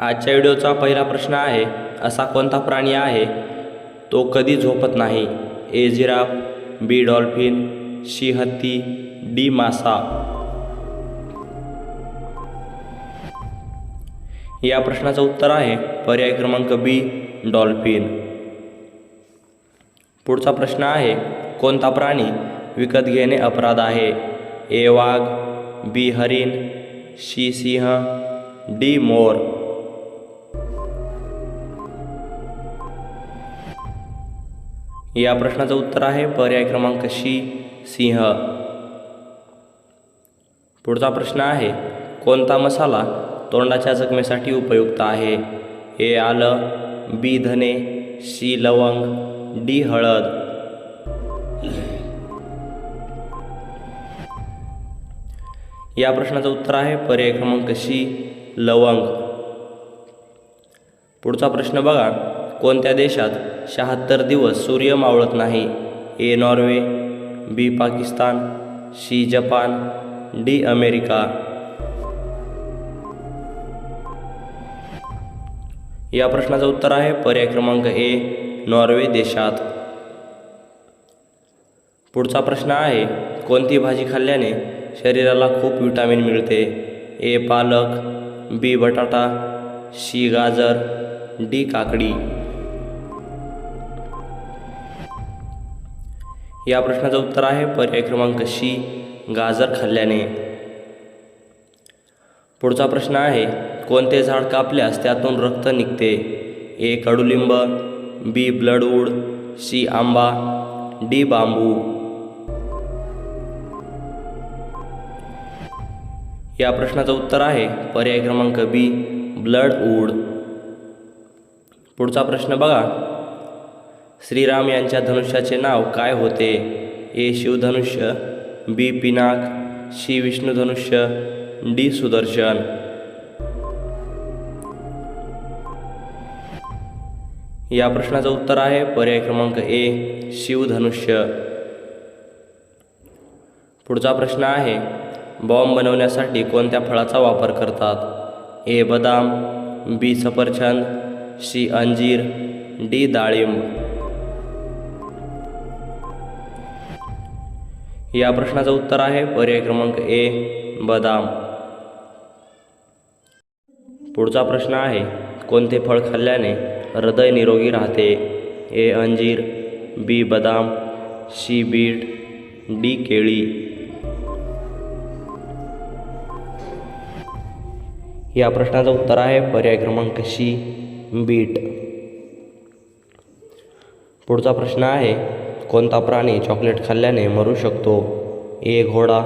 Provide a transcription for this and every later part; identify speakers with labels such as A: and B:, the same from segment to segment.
A: आजच्या व्हिडिओचा पहिला प्रश्न आहे असा कोणता प्राणी आहे? तो कधी झोपत नाही? A giraffe B dolphin C हत्ती डी मासा. या प्रश्नाचं उत्तर आहे पर्याय क्रमांक बी डॉल्फिन. पुढचा प्रश्न आहे कोणता प्राणी विकत घेणे अपराध आहे? ए वाघ बी हरिण सी सिंह डी मोर. या प्रश्नाचं उत्तर आहे पर्याय क्रमांक शी सिंह. पुढचा प्रश्न आहे कोणता मसाला तोंडाच्या जखमेसाठी उपयुक्त आहे? ए आलं बी धने सी लवंग डी हळद. या प्रश्नाचं उत्तर आहे पर्याय क्रमांक सी लवंग. पुढचा प्रश्न बघा कोणत्या देशात शहात्तर दिवस सूर्य मावळत नाही? A Norway B Pakistan C Japan D America. या प्रश्नाचं उत्तर आहे पर्याय क्रमांक ए नॉर्वे देशात. पुढचा प्रश्न आहे कोणती भाजी खाल्ल्याने शरीराला खूप विटामिन मिळते? ए पालक बी बटाटा सी गाजर डी काकडी. या प्रश्नाचं उत्तर आहे पर्याय क्रमांक शी गाजर खाल्ल्याने. पुढचा प्रश्न आहे कोणते झाड कापल्यास त्यातून रक्त निघते? ए कडुलिंब बी ब्लडवूड सी आंबा डी बांबू. या प्रश्नाचं उत्तर आहे पर्याय क्रमांक बी ब्लड उड पुढचा प्रश्न बघा श्रीराम यांच्या धनुष्याचे नाव काय होते? ए. शिवधनुष्य बी. पिनाक सी. विष्णुधनुष्य डी. सुदर्शन. या प्रश्नाचं उत्तर आहे पर्याय क्रमांक ए शिवधनुष्य. पुढचा प्रश्न आहे बॉम्ब बनवण्यासाठी कोणत्या फळाचा वापर करतात? ए. बदाम बी. सफरचंद सी. अंजीर डी. डाळिंब. या प्रश्नाचं उत्तर आहे. पर्याय क्रमांक ए बदाम. पुढचा प्रश्न आहे कोणते फळ खाल्ल्याने हृदय निरोगी राहते? ए अंजीर बी बदाम सी बीट डी केळी. या प्रश्नाचं उत्तर आहे पर्याय क्रमांक सी बीट. पुढचा प्रश्न आहे कोणता प्राणी चॉकलेट खाल्ल्याने मरू शकतो? ए घोडा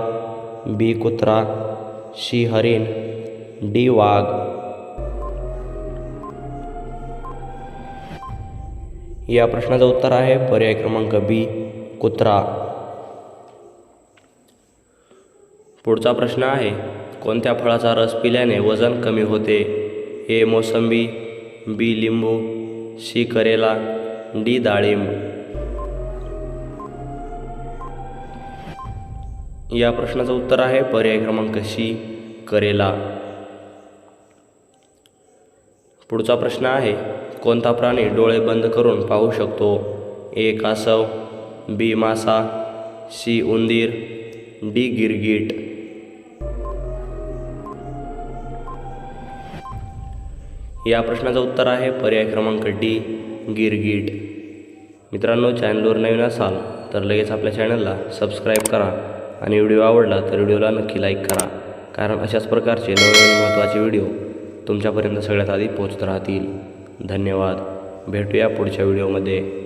A: बी कुत्रा सी हरिण डी वाघ. या प्रश्नाचं उत्तर आहे पर्याय क्रमांक बी कुत्रा. पुढचा प्रश्न आहे कोणत्या फळाचा रस पिल्याने वजन कमी होते? ए मोसंबी बी लिंबू सी करेला डी डाळिंब. या प्रश्नाचं उत्तर आहे. पर्याय क्रमांक सी करेला. पुढचा प्रश्न आहे कोणता प्राणी डोळे बंद करून पाहू शकतो? ए कासव बी मासा सी उंदीर डी गिरगीट. या प्रश्नाचं उत्तर आहे पर्याय क्रमांक डी गिरगीट. मित्रांनो चॅनलवर नवीन असाल तर लगेच आपल्या चॅनलला सबस्क्राईब करा. आणि व्हिडिओ आवडला तर व्हिडिओला नक्की लाईक करा. कारण अशाच प्रकारचे नवीन महत्त्वाचे व्हिडिओ तुमच्यापर्यंत सगळ्यात आधी पोचत राहतील. धन्यवाद. भेटूया पुढच्या व्हिडिओमध्ये.